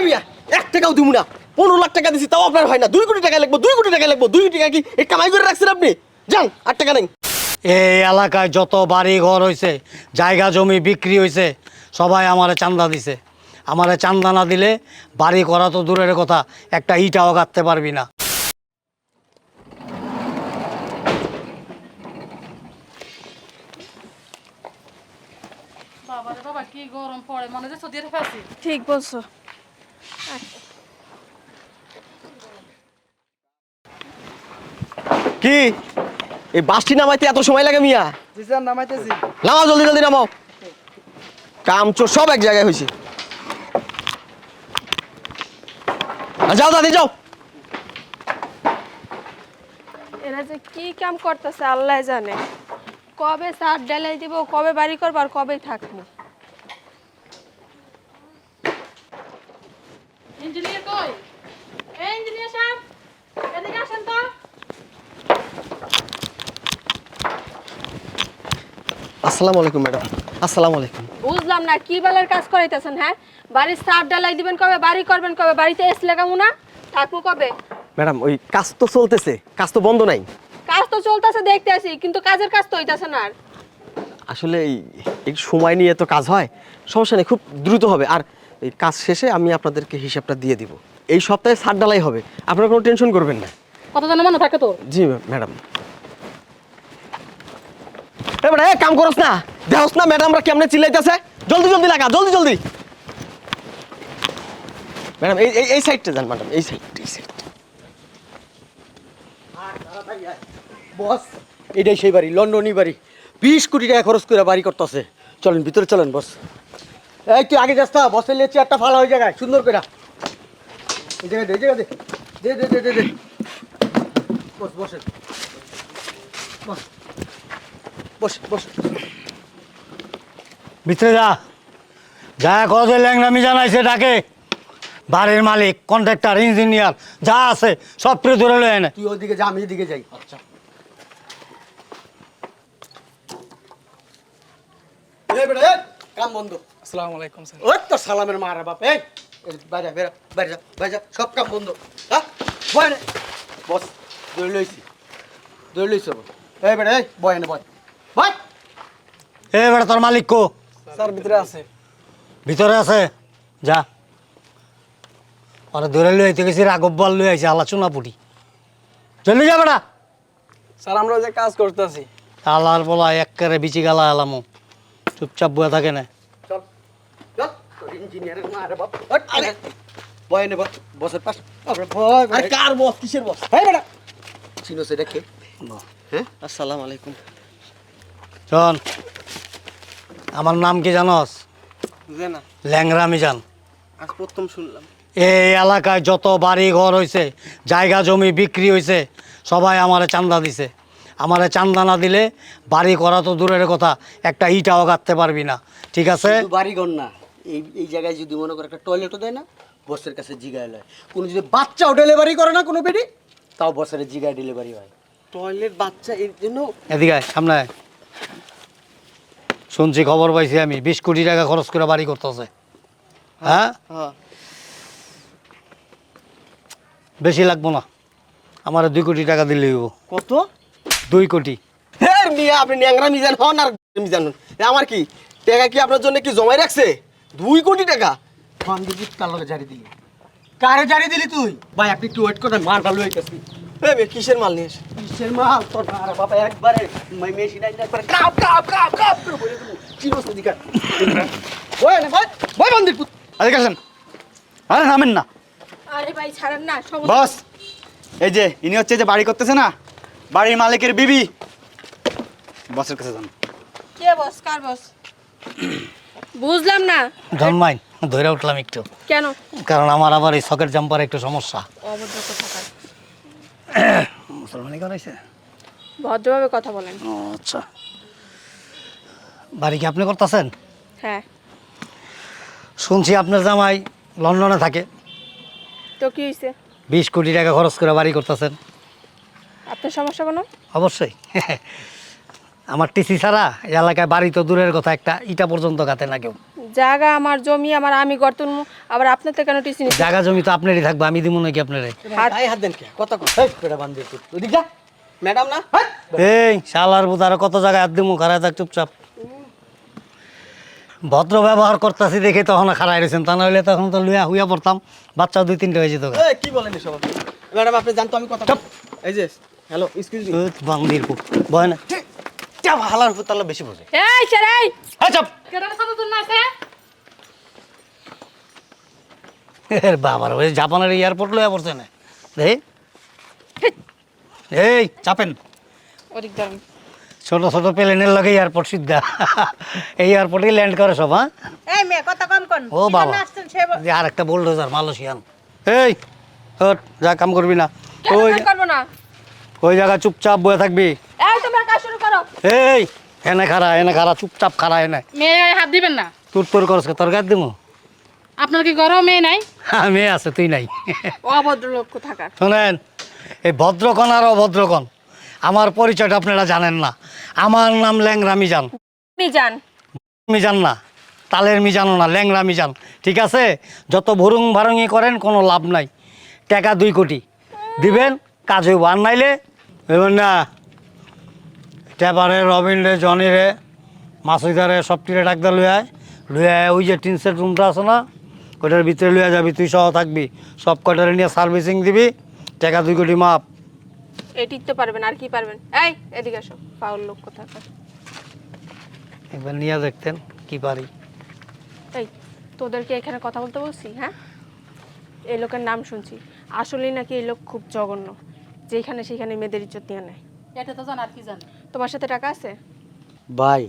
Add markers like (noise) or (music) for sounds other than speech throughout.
এই মিয়া এক টাকাও দিব না। পনেরো লাখ টাকা দিছি তাও আপনার হয় না। দুই কোটি টাকা লাগবো দুই কোটি টাকা লাগবো। দুই কোটি টাকা কি এই কামাই করে রাখছেন আপনি? যান আট টাকা নেই এই এলাকায় যত বাড়ি ঘর হয়েছে জায়গা জমি বিক্রি হয়েছে সবাই আমারে চান্দা দিছে। আমারে চান্দা না দিলে বাড়ি করা তো দূরের কথা একটা ইটাও গাঁথতে পারবি না। বাবা রে বাবা কি গরম পড়ে। মনে হচ্ছে সদিয়ে ফেলছি ঠিক বলছো। কি? এই বাসটি নামাইতে এত সময় লাগে মিয়া? জি স্যার নামাইতেছি। নামাও জলদি জলদি নামাও। কাম চোর সব এক জায়গায় হয়েছে যাও দাদি যাও। এরা যে কি কাম করতেছে আল্লাহ জানে। কবে সার ডালাই দিব কবে বাড়ি করব আর কবে থাকব ইঞ্জিনিয়ার কই? এই ইঞ্জিনিয়ার সাহেব এদিকে আসেন তো। আসসালামু আলাইকুম ম্যাডাম। আসসালামু আলাইকুম। বুঝলাম না কি বেলার কাজ করাইতেছেন হ্যাঁ? বাড়ির সার ডালাই দিবেন কবে বাড়ি করবেন কবে বাড়িতে এসে লাগাবো না? থাকব কবে? ম্যাডাম ওই কাজ তো চলতেছে কাজ তো বন্ধ নাই। কাজ তো চলতেছে দেখতে আসি কিন্তু কাজের কাজ তো হইতাছে না আর। আসলে এই সময় নিয়ে তো কাজ হয় সমস্যা নেই খুব দ্রুত হবে। আর এই কাজ শেষে আমি আপনাদেরকে হিসাবটা দিয়ে দিব। এই সপ্তাহে সার ডালাই হবে। আপনারা কোনো টেনশন করবেন না। কত জানা মনে থাকে তোর জি ম্যাডাম। এবারে এ কাম করস না। দেহস না ম্যাডামরা কেমনে চিল্লাইতেছে। জলদি জলদি লাগা জলদি জলদি। ম্যাডাম এই এই- এই সাইডটা যান ম্যাডাম এই সাইড এই সাইড বস এটাই সেই বাড়ি লন্ডনই বাড়ি। বিশ কোটি টাকা খরচ করে বাড়ি করতেছে। চলেন ভিতরে চলেন বস। এই তুই আগে যাস বসে লিয়ে চেয়ারটা ফালা হয়ে জায়গায় সুন্দর করে এই জায়গায় দে এই দে। দে দে দে দে দে। বস বসেন বস। বস বস। ভিতরে যা যা কত ল্যাংরামি জানাইছে ডাকে। বাড়ির মালিক কন্ট্রাক্টর ইঞ্জিনিয়ার যা আছে সব তুই ধরে লয় না। তুই ওইদিকে যা আমি এদিকে যাই। আচ্ছা। এই বেটা এই। কাম বন্ধ। আসসালামু আলাইকুম স্যার। ওই তো সালামের মারা বাপ এই বাইরে বেরা বাইরে যা বাইরে যা সব কাম বন্ধ। হ্যাঁ বয় বস দৌড় লইছি। দৌড় লইছ এই বেটা এই বয় নে বয়। বয়। বেটা তোর মালিক কো? স্যার ভিতরে আছে। ভিতরে আছে? যা। ওরা ধরে লই আইতে গেছি রাঘব বল লই আইছে আলা চুনা পুটি চলে যা বেটা। স্যার আমরা যে কাজ করতেছি। আল্লাহর বলা একেবারে বিচি গালা এলামো চুপচাপ বয়ে থাকে না। চল চল ইঞ্জিনিয়ারের মারে বাপ। আরে। বয় নে বসের পাশ। ভয় আর কার বস? কিসের বস? হ্যাঁ বেটা চিনো সেটা কে? হ্যাঁ? আসসালামু আলাইকুম। আমার নাম কি জানস? ল্যাংরা মিজান আজ প্রথম শুনলাম। এই এলাকায় যত বাড়ি ঘর হয়েছে জায়গা জমি বিক্রি হয়েছে সবাই আমারে চান্দা দিছে। আমারে চান্দা না দিলে বাড়ি করা তো দূরের কথা একটা ইটাও গাঁথতে পারবি না। ঠিক আছে? শুধু বাড়িঘর না এই এই জায়গায় যদি মনে করে একটা টয়লেটও দেয় না বসের কাছে জিগায় লয়। কোনো যদি বাচ্চাও ডেলিভারি করে না কোনো বেডি তাও বসের জিগায় ডেলিভারি হয়। টয়লেট বাচ্চা এর জন্য এদিকে আয়, সামনে আয়। শুনছি খবর পাইছি আমি বিশ কোটি টাকা খরচ করে বাড়ি করতেছে। হ্যাঁ? হ্যাঁ। বেশি লাগবো না আমার দুই কোটি টাকা দিলে কত? দুই কোটি। হ্যাঁ মিয়া আপনি ন্যাংরা মিজান হন আর মিজান হন। আমার কি টাকা কি আপনার জন্য কি জমাই রাখছে? দুই কোটি টাকা? বান্ধবী কার লগে জারি দিলি? কারে জারি দিলি তুই? ভাই আপনি একটু ওয়েট করেন গেছি এ মিয়া, কিসের মাল নিয়ে কিসের মাল? তোর আর বাবা একবারে মাই মেশিন একবারে কাপ কাপ কাপ কাপ করে বলে দেবো। বয় না বয় বান্দির পুত আরে কাছেন আরে নামেন না। আরে ভাই ছাড়েন না সব বস এই যে ইনি হচ্ছে যে বাড়ি করতেছে না বাড়ির মালিকের বিবি। বসের কাছে যান। কে বস? কার বস? বুঝলাম না। জন্মাইন ধরে উঠলাম একটু। কেন? কারণ আমার আবার এই সকেট জাম্পার একটু সমস্যা। অভদ্র কোথাকার? মুসলমানি করাইছে? ভদ্রভাবে কথা বলেন। ও আচ্ছা। বাড়ি কি আপনি করতেছেন? হ্যাঁ। শুনছি আপনার জামাই লন্ডনে থাকে। তো কি হয়েছে বিশ কোটি টাকা খরচ করে বাড়ি করতেছেন। আপনার সমস্যা কোনো? অবশ্যই। (laughs) আমার টিসি ছাড়া এই এলাকায় বাড়ি তো দূরের কথা একটা ইটা পর্যন্ত গাতে না কেউ। জায়গা আমার জমি আমার আমি গর্তন আবার আপনার তো কেন টিসি নিচ্ছি? জায়গা জমি তো আপনারই থাকবে আমি দিব নাকি আপনারে? গায়ে হাত দেন কে? কথা কন। এই পেটা বান্ধে তুই ওদিক যা। ম্যাডাম না? এই শালার বুধ আর কত জায়গায় হাত দিমু? খারায় থাক চুপচাপ। ভদ্র ব্যবহার করতেছি দেখে তখন খারাই রয়েছেন তা নাহলে তখন তো লুয়া হুইয়া পড়তাম। বাচ্চা দুই তিনটে হয়ে যেত এই, কি বলেন এসব ম্যাডাম আপনি জানতো আমি কথা এই যে হ্যালো এক্সকিউজ মি বান্দির কু ভয় না চাপ হালার উপর তাহলে বেশি বোঝে। এই স্যার এই হ্যাঁ চাপ। কেডা সাথে তুই না আছে এর বাবার ওই জাপানের এয়ারপোর্ট লইয়া পড়ছে না। দেখি এই চাপেন। ওদিক ধরেন ছোট ছোট প্লেনের লগে এয়ারপোর্ট সিদ্ধা। এই এয়ারপোর্টেই ল্যান্ড করে সব হ্যাঁ? এই মেয়ে কথা কম কোন। ও বাবা। আর একটা বোল্ডোজার মালয়েশিয়ান। এই হট যা কাম করবি না। ওই করব না? ওই জায়গা চুপচাপ বয়ে থাকবি। এই তোমরা কাজ শুরু করো। এই এনে খারা এনে খারা চুপচাপ খারা এনে। মেয়ে গায়ে হাত দিবেন না। তুর তোর করস তোর গাছ দিমু? আপনার কি ঘরেও মেয়ে নাই? মেয়ে আছে তুই নাই। অভদ্র লোক থাকার শোনেন এই ভদ্রকণ আর অভদ্রকণ আমার পরিচয়টা আপনারা জানেন না। আমার নাম ল্যাংরা মিজান। মিজান। মিজান না তালের মিজানও না ল্যাংরা মিজান। ঠিক আছে? যত ভরুং ভারুঙি করেন কোনো লাভ নাই। টাকা দুই কোটি। দিবেন কাজ হইব। আর নাইলে এবার না টেপারে রবিন রে জনি রে মাসুইদারে সব টিরে ডাকদা লুয়ায়। লুয়ায় ওই যে টিন সেট রুমটা আছে না ওইটার ভিতরে লুয়া যাবি তুই সহ থাকবি। সব কটারে নিয়ে সার্ভিসিং দিবি টাকা দুই কোটি মাপ। এটিক তো পারবেন আর কি পারবেন? এই এদিকে আসো পাউল লোক থাকার একবার নিয়ে দেখতেন কি পারি। এই তোদেরকে এখানে কথা বলতে বলছি হ্যাঁ? এই লোকের নাম শুনছি। আসলেই নাকি এই লোক খুব জঘন্য। যেখানে সেখানে মেয়েদের ইজ্জত নিয়ে নেয়। এটা তো জান আর কি জান? তোমার সাথে টাকা আছে? ভাই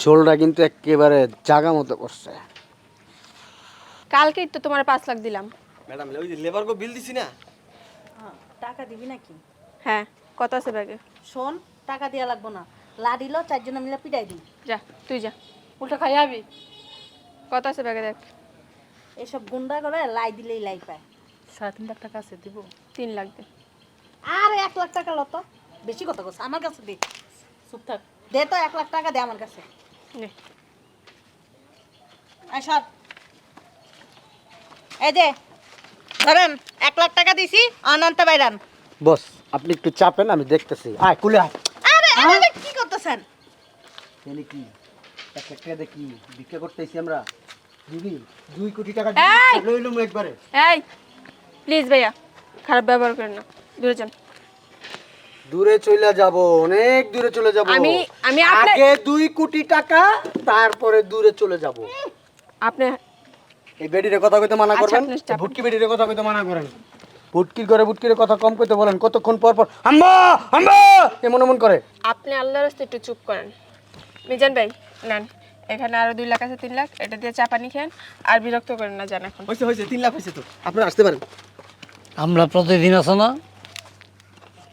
ঝোলটা কিন্তু একেবারে জাগা মতো করছে। কালকেই তো তোমার পাঁচ লাখ দিলাম। ম্যাডাম ওই যে লেবার বিল দিছি না? টাকা দিবি নাকি? হ্যাঁ কত আছে ব্যাগে? শোন টাকা দেওয়া লাগবো না। লাডিলো চারজনে মিলে পিটাই দিই যা তুই যা। উল্টা খাই আবি? কত আছে ব্যাগে দেখ। এসব গুন্ডা করে লাই দিলেই লাই পায়। সাড়ে তিন লাখ টাকা আছে দিব। তিন লাখ দে। আর এক লাখ টাকা লত বেশি কথা করছে আমার কাছে দে। চুপ থাক। দে তো এক লাখ টাকা দে আমার কাছে। সর। এই যে ধরেন এক লাখ টাকা দিছি অনন্ত বাইরান বস আপনি একটু চাপেন আমি দেখতেছি। আয় কুলে আয়। আরে আরে কি করতেছেন? এনে কি? এক লাখ টাকা দেখি ভিক্ষা করতেছি আমরা। দিবি? দুই কোটি টাকা! লইলুম একবারে। এই! প্লিজ ভাইয়া খারাপ ব্যবহার করেন না। দূরে যান দূরে চলে যাব অনেক দূরে চলে যাব। আমি- আমি আগে দুই কোটি টাকা তারপরে দূরে চলে যাব। আপনি এই বেডিরে কথা কইতে মানা আচ্ছা, করবেন? ভুটকি বেডিরে কথা কইতে মানা করেন। ভুটকির করে ভুটকির কথা কম কইতে বলেন কতক্ষণ পর পর হাম্বা! হাম্বা! এমন এমন করে। আপনি আল্লাহর রাস্তায় একটু চুপ করেন। মিজান ভাই নেন। এখানে আরও দুই লাখ আছে তিন লাখ। এটা দিয়ে চা পানি খেন আর বিরক্ত করেন না জান এখন। হয়েছে হয়েছে তিন লাখ হয়েছে তো। আপনারা আসতে পারেন। আমরা প্রতিদিন আছে না?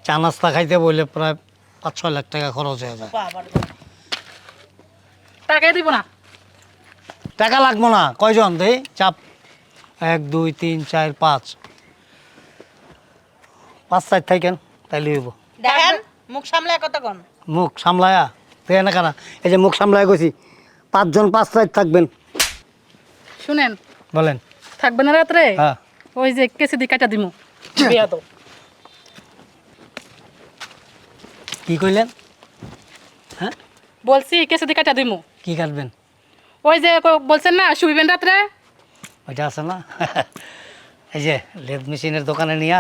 চা নাস্তা খাইতে বলে প্রায় পাঁচ ছয় লাখ টাকা খরচ হয়ে যায়। টাকাই দিব না। টাকা লাগবো না। কয়জন? দেই চাপ। এক দুই তিন চার পাঁচ। পাঁচ চার থাকেন তাইলে হইব। দেখেন মুখ সামলায় কতক্ষণ? মুখ সামলায়া? তুই এনে কানা? এই যে মুখ সামলায় গেছি পাঁচজন পাঁচ চার থাকবেন। শুনেন। বলেন। থাকবে না রাত্রে? হ্যাঁ। ওই যে কেসে দি কাটা দিমু। (laughs) বিয়া দাও কি কইলেন? হ্যাঁ? বলছি কেসে দি কাটা দিমু। কি কাটবেন? ওই যে ক- বলছেন না শুইবেন রাত্রে? ওইটা আছে না? (laughs) এই যে লেদ মেশিনের দোকানে নিয়া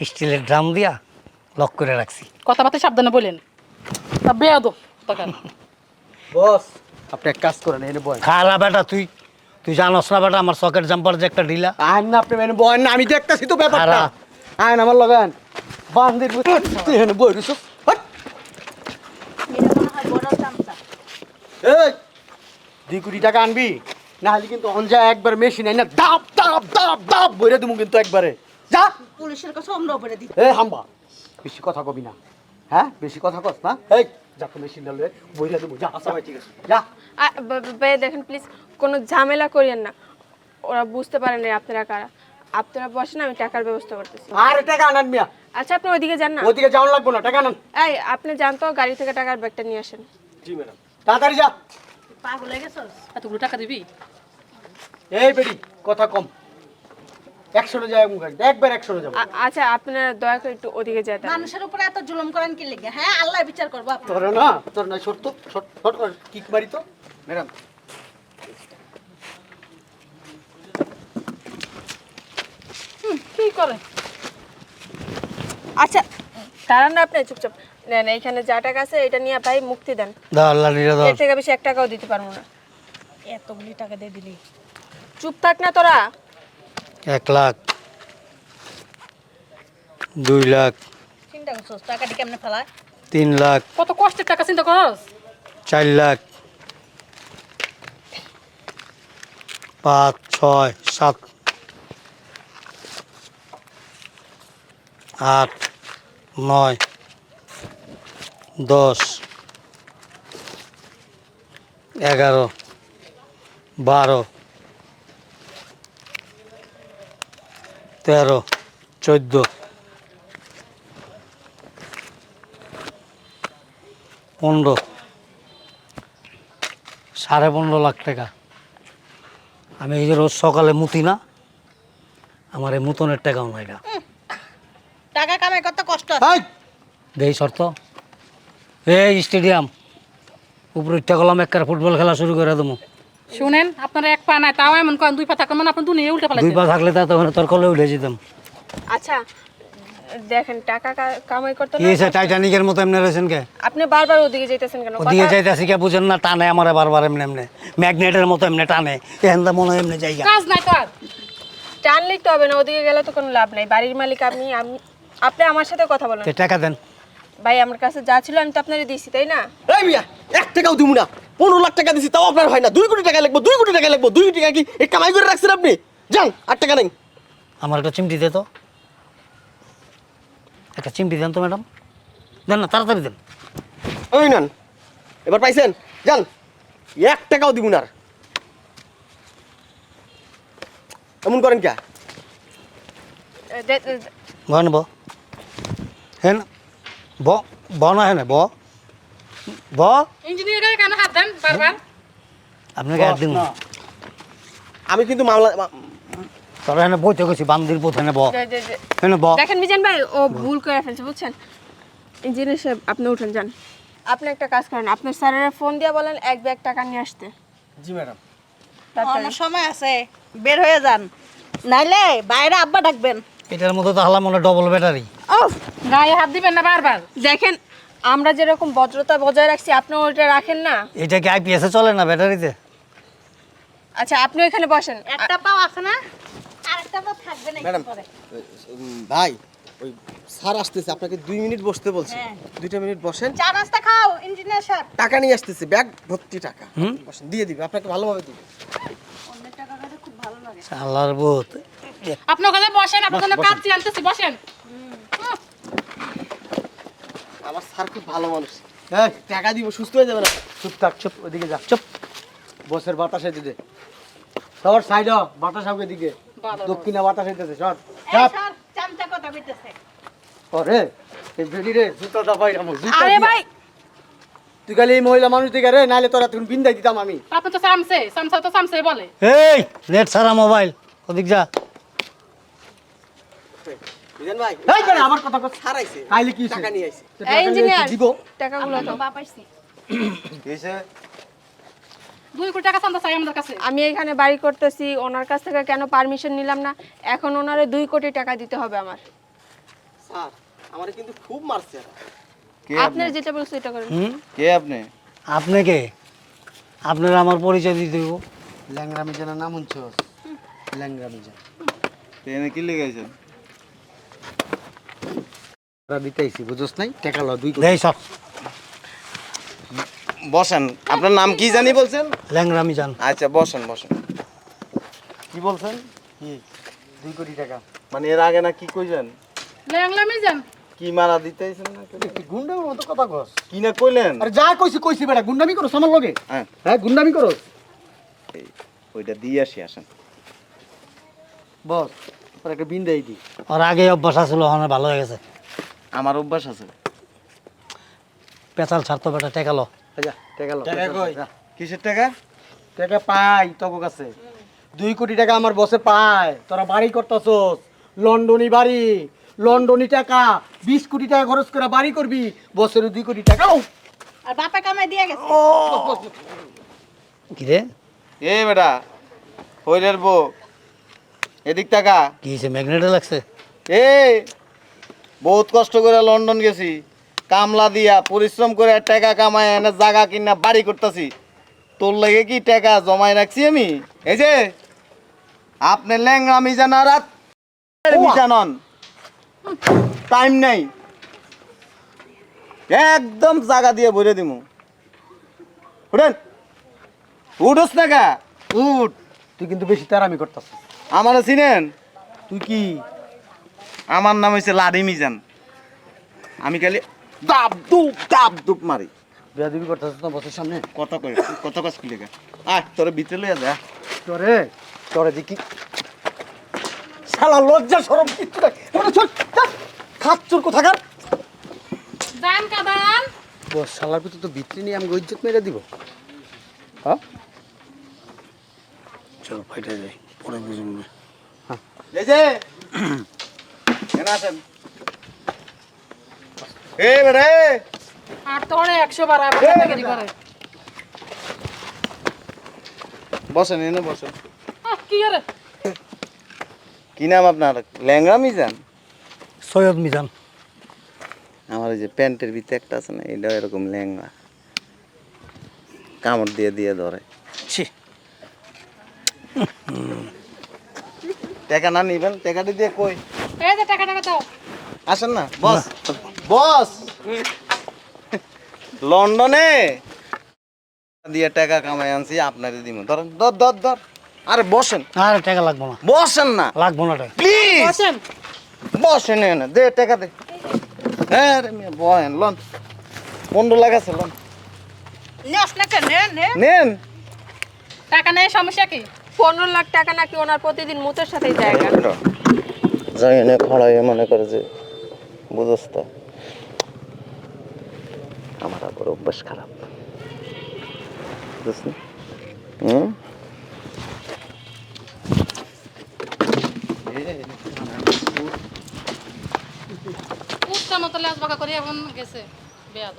স্টিলের ড্রাম দিয়া লক করে রাখছি। কথাবার্তা সাবধানে বলেন। তা বিয়া দাও তখন বস আপনি এক কাজ করেন এনে বয়। খারা বেটা তুই তুই জানস না বেটা আমার সকেট জাম্পার যে একটা ঢিলা। আইন না আপনি এনে বয় না আমি দেখতেছি তো ব্যাপারটা। খারাপ। আইন আমার লাগান। বান্দির তুই এনে বই রুসু হট এটা মনে হয় বড় চামচা এই দুই কোটি টাকা আনবি। না হলে কিন্তু অনজা একবার মেশিন আইনা দাপ দাপ দাপ দাপ বইরে দিমু কিন্তু একবারে। যা। পুলিশের কাছে অন্য উপরে দিই এ হাম্বা বেশি কথা কবি না। হ্যাঁ বেশি কথা কস না। এই যা তো মেশিন ডালে বইরে দিমু যা। আচ্ছা ঠিক আছে। যা। আ- ব- দেখেন প্লিজ কোনো ঝামেলা করিয়েন না। ওরা বুঝতে পারেন না আপনারা কারা। আপনারা বসেন আমি টাকার ব্যবস্থা করতেছি। আর টাকা আনান মিয়া। আচ্ছা আপনি ওইদিকে যান না। ওদিকে যাওয়ান লাগবো না টাকা আনান। এই আপনি জানতো গাড়ি থেকে টাকার ব্যাগটা নিয়ে আসেন। জি ম্যাডাম। তাড়াতাড়ি যা। পাগল হয়ে গেছস? এতগুলো টাকা দিবি? এই বেডি কথা কম। একশোটা যায় মুখ একবার একশোটা যাব। আচ্ছা আপনারা দয়া করে একটু ওদিকে যেতে মানুষের উপরে এত জুলুম করেন কি লেগে? হ্যাঁ আল্লাহ বিচার করব তোর না তোর না ছোট তো ছোট ছোট করে। কিক মারি তো। ম্যাডাম। কি করে আচ্ছা দাঁড়ান না আপনি চুপচাপ। নেন এইখানে যা টাকা আছে এটা নিয়ে ভাই মুক্তি দেন। দাও আল্লাহ নিরা দাও এর থেকে বেশি এক টাকাও দিতে পারব না। এতগুলি টাকা দিয়ে দিলি। চুপ থাক না তোরা। এক লাখ দুই লাখ চিন্তা করছস টাকাটি কেমনে ফেলায়? তিন লাখ কত কষ্টের টাকা চিন্তা করস? চার লাখ পাঁচ ছয় সাত আট নয় দশ এগারো বারো তেরো চোদ্দ। পনেরো সাড়ে পনেরো লাখ টাকা। আমি এই যে রোজ সকালে মুতি না আমার এই মুতনের টাকাও নাই টাকা কামাই করতে কষ্ট দেই শর্ত। এই স্টেডিয়াম। উপরে ইচ্ছা করলাম ফুটবল খেলা শুরু করে দেবো। শুনেন আপনারা এক পা নাই তাও এমন করেন দুই পা থাকলে মানে আপনার দুনিয়া উল্টে দুই পা থাকলে তা তখন তোর কলে উঠে যেতাম। আচ্ছা দেখেন টাকা কা- কামাই করতে কি না হয়েছে টাইটানিকের মতো এমনি রয়েছেন কে? আপনি বারবার ওদিকে যেতেছেন কেন? ওদিকে কথা- যাইতেছি কে বুঝেন না টানে আমার বারবার এমনি এমনি। ম্যাগনেটের মতো এমনি টানে এখান মনে হয় এমনি জায়গা। কাজ নাই তো আর। টানলেই তো হবে না ওদিকে গেলে তো কোনো লাভ নাই। বাড়ির মালিক আপনি আমি আপনি আমার সাথে কথা বলেন। টাকা দেন। ভাই আমার কাছে যা ছিল আমি তো আপনারই দিয়েছি তাই না? এই মিয়া এক টাকাও দিব না। পনেরো লাখ টাকা দিছি তাও আপনার হয় না। দুই কোটি টাকা লাগবো দুই কোটি টাকা লাগবো দুই কোটি টাকা কি এই কামাই করে রাখছেন আপনি? যান আর টাকা নেই আমার একটা চিমটি দে তো। একটা চিমটি দেন তো ম্যাডাম। দেন না তাড়াতাড়ি দেন। ওই নেন। এবার পাইছেন? যান। এক টাকাও দিব না আর। এমন করেন কে? দে- বহেন ব হেন ব ব না হেন ব? ব ইঞ্জিনিয়ারের কেন হাত দেন বারবার? আপনাকে আর দিন আমি কিন্তু মামলা মা- তোর বইতে গেছি বান্দির পথ হেনে ব। দে- দে- দে- হেন ব। দেখেন মিজান ভাই ও ভুল করে ফেলছে বুঝছেন? ইঞ্জিনিয়ার সাহেব আপনি উঠেন যান। আপনি একটা কাজ করেন আপনার স্যারের ফোন দিয়ে বলেন এক ব্যাগ টাকা নিয়ে আসতে। জি ম্যাডাম। অন্য সময় আছে বের হয়ে যান। নাইলে বাইরে আব্বা ডাকবেন। এটার মধ্যে তো হালা মনে ডবল ব্যাটারি উফ, গায়ে হাত দিবেন না বারবার। দেখেন আমরা যেরকম ভদ্রতা বজায় রাখছি আপনি ওইটা রাখেন না। এটা কি আইপিএসে চলে না ব্যাটারিতে? আচ্ছা আপনি ওইখানে বসেন। একটা পাও আছে না? আর একটা পাও থাকবে না ম্যাডাম ভাই ওই স্যার আসতেছে আপনাকে দুই মিনিট বসতে বলছি। হ্যাঁ। দুইটা মিনিট বসেন। চা নাস্তা খাও ইঞ্জিনিয়ার সাহেব টাকা নিয়ে আসতেছে ব্যাগ ভর্তি টাকা। বসেন দিয়ে দিবে আপনাকে ভালোভাবে দিবে। আল্লাহর বোধ। আপনার কাছে বসেন আপনার জন্য কাজ আনতেছি বসেন। আমার স্যার খুব ভালো মানুষ। হ্যাঁ টাকা দিব সুস্থ হয়ে যাবে না। চুপ থাক চুপ ওদিকে যা চুপ। বসের বাতাসে দিতে সর সাইড বাতাস হবে দিকে। দক্ষিণে বাতাস হইতেছে সর। স্যার চামচা কথা কইতেছে। ওরে এই বেডি রে জুতো দাবাই আমার জুতো আরে ভাই। তুই খালি এই মহিলা মানুষ দিকে রে নাইলে তোরা তুমি বিন্দাই দিতাম আমি। আপনি তো সামসে সামসা তো সামসে বলে। এই নেট সারা মোবাইল ওদিক যা। ভাই এই আমার কথা কথা তাইলে কি টাকা নিয়ে আইছে। নিয়ে ইঞ্জিনিয়ার দিব। টাকাগুলো তো কাছে। আমি এখানে বাড়ি করতেছি ওনার কাছ থেকে কেন পারমিশন নিলাম না? এখন ওনারে দুই কোটি টাকা দিতে হবে আমার। স্যার আমার কিন্তু খুব মারছে আপনার যেটা বলছে এটা করেন। কে আপনি? আপনি কে? আপনার আমার পরিচয় দিতে দিব ল্যাংরা মিজানের নাম শুনছস ল্যাংরা মিজান ট্রেনে কি তোরা দিতেইছি নাই? টাকা ল দুই সব। বসেন আপনার নাম কি জানি বলছেন? ল্যাংরামি যান আচ্ছা বসেন বসেন। কি বলছেন? কি? দুই কোটি টাকা। মানে এর আগে না কি কইছেন কি মারা দিতেছেন না মতো কথা কস। কি না কইলেন? আরে যা কইছি কইছি বেটা গুন্ডামি করছ আমার লগে। হ্যাঁ। হ্যাঁ গুন্ডামি এই, ওইটা দিয়ে আসি আসেন। বস তোর একটা বিন্দাই দি। ওর আগে অভ্যাস আসলো ওখানে ভালো হয়ে গেছে। আমার অভ্যাস আছে। পেঁচাল ছাড়তো বেটা টেকালো। যা টাকা টাকা কই? কিসের টাকা? টাকা পাই তোর কাছে। দুই কোটি টাকা আমার বসে পায়। তোরা বাড়ি করতেছস। লন্ডনী বাড়ি লন্ডনী টাকা। বিশ কোটি টাকা খরচ করে বাড়ি করবি বছরে দুই কোটি টাকা। আর বাপে কামাই দিয়ে গেছে। কি রে? এ বেটা হইলের বউ এদিক টাকা কি হয়েছে ম্যাগনেটে লাগছে? এ বহুত কষ্ট করে লন্ডন গেছি। কামলা দিয়া পরিশ্রম করে টাকা কামায় এনে জায়গা কিনা বাড়ি করতেছি। তোর লাগে কি টাকা জমাই রাখছি আমি? এই যে আপনি ল্যাংরা মিজান রাত মিজানন টাইম নাই। একদম জায়গা দিয়ে ভরে দিমু। উঠেন। উঠোস না কা উঠ। তুই কিন্তু বেশি তারামি করতেছ আমার চিনেন? তুই কি আমার নাম হয়েছে লাডি মিজান। আমি খালি দাব দুপ দাব দুপ মারি। বেয়াদবি করতেছ না বসের সামনে? কত করে কত কাজ কি লেখা আয় তোর ভিতরে লইয়া যা। তোরে? তোরে দেখি। শালা লজ্জা সরম কিচ্ছু নাই। ওরে চল খাচ্চুর কোথাকার? দান কাদান। বস শালার ভিতর তো বিক্রি নিয়ে আমি ইজ্জত মেরে দিব। হ্যাঁ? চল ফাইটে যাই পরে বুঝুন। এই যে এ বেড়ে আর তোরে একশো বার করে। বসেন এনে বসেন। কি করে কি নাম আপনার? ল্যাংরা মিজান? সৈয়দ মিজান। আমার ওই যে প্যান্টের ভিতরে একটা আছে না এটা এরকম ল্যাংরা কামড় দিয়ে দিয়ে ধরে। ছি। টাকা না নিবেন? টাকাটি দিয়ে কই? এই যে টাকা টাকা দাও। আসেন না বস। বস। লন্ডনে দিয়ে টাকা কামাই আনছি আপনারে দিব ধরেন ধর ধর ধর। আরে বসেন। আর টাকা লাগবো না। বসেন না। লাগবো না টাকা। প্লিজ। বসেন। বসেন না দে টাকা দে। হ্যাঁ রে মিয়া বহেন লন। পনেরো লাখ আছে লন। নেন। টাকা নেই সমস্যা কি? পনেরো লাখ টাকা নাকি ওনার প্রতিদিন মুতের সাথেই জায়গা যাই এনে খড়াই মনে করে যে বুঝস তো আমার আবার অভ্যাস খারাপ। বুঝলি হুম? মতো লেজ বাঁকা করে এখন গেছে। বেয়াদ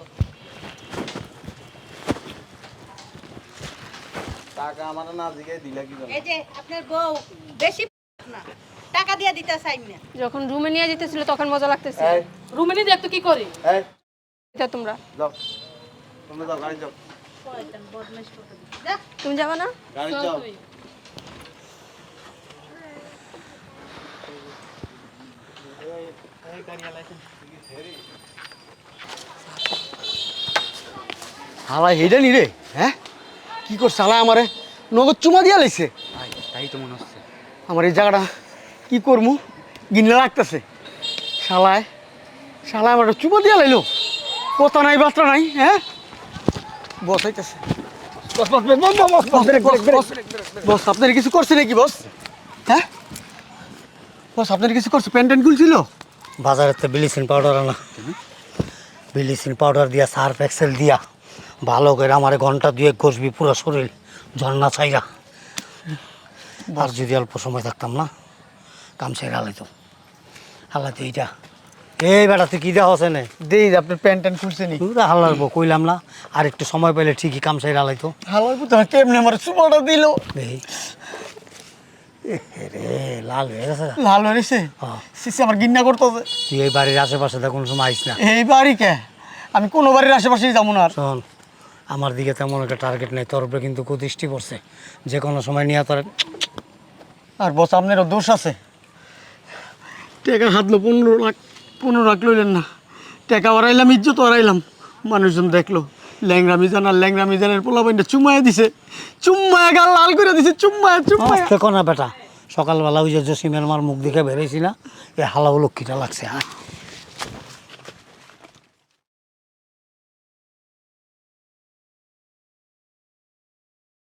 টাকা আমার না দিলা কি এই যে আপনার বউ বেশি না। টাকা দিয়ে দিতে চাই না। যখন রুমে নিয়ে যেতেছিল তখন মজা লাগতেছে। এই। রুমে নিয়ে দেখ তো কি করি? এই। এটা তোমরা। যাও। তুমি যাও গাড়ি যাও। যা। তুমি যাবে না? গাড়ি চল যাও। তুই। হালা হেডে নি রে। হ্যাঁ? কি করছে হালা আমারে? নগদ চুমা দিয়া লাইছে। তাই তো মনে হচ্ছে। আমার এই জায়গাটা কি করমু? গিন্না লাগতেছে। শালায় শালায় আমার চুপা দিয়া লাইলো। কথা নাই বাচ্চা নাই হ্যাঁ? বসাইতেছে বস আপনার কিছু করছে নাকি বস? হ্যাঁ? বস আপনার কিছু করছে প্যান্টেন খুলছিল? বাজারে তো ব্লিচিং পাউডার আনা। ব্লিচিং পাউডার দিয়া সার্ফ এক্সেল দিয়া ভালো করে আমার ঘণ্টা দুয়েক ঘষবি পুরো শরীর ঝর্ণা ছাইরা। আর যদি অল্প সময় থাকতাম না? কাম ছাইরা হালাইতো হালাইতো এইটা এই বেটা তুই কী দেওয়া আছে নে দেই আপনার প্যান্ট ট্যান্ট খুলছে নি তুই হালারবো কইলাম না। আর একটু সময় পাইলে ঠিকই কাম ছাইরা হালাইতো হালাই পুতো কেমনে আমার চুমাটা দিল? এই। রে লাল হয়ে গেছে লাল হ্যাঁ। সিসি আমার গিন্না করতেছে। তুই এই বাড়ির আশেপাশে দেখুন সময় আইস না। এই বাড়ি কে? আমি কোনো বাড়ির আশেপাশেই যাব না শোন আমার দিকে তেমন একটা টার্গেট নেই তোর উপরে কিন্তু কুদৃষ্টি পড়ছে। যে কোনো সময় নিয়ে তোর আর বস আপনারও দোষ আছে। টাকা হাতলো পনেরো লাখ পনেরো লাখ লইলেন না। টাকা ওরাইলাম ইজ্জত ওরাইলাম মানুষজন দেখল ল্যাংরা মিজান আর ল্যাংরা মিজানের পোলা পাইনটা চুমায় দিছে। চুম্মায় গাল লাল করে দিছে, চুম্মায় চুম্মায়। দেখো বেটা। সকালবেলা ওই যে জসিমের মার মুখ দেখে বেরিয়েছি না এই হালাও লক্ষ্মীটা লাগছে হ্যাঁ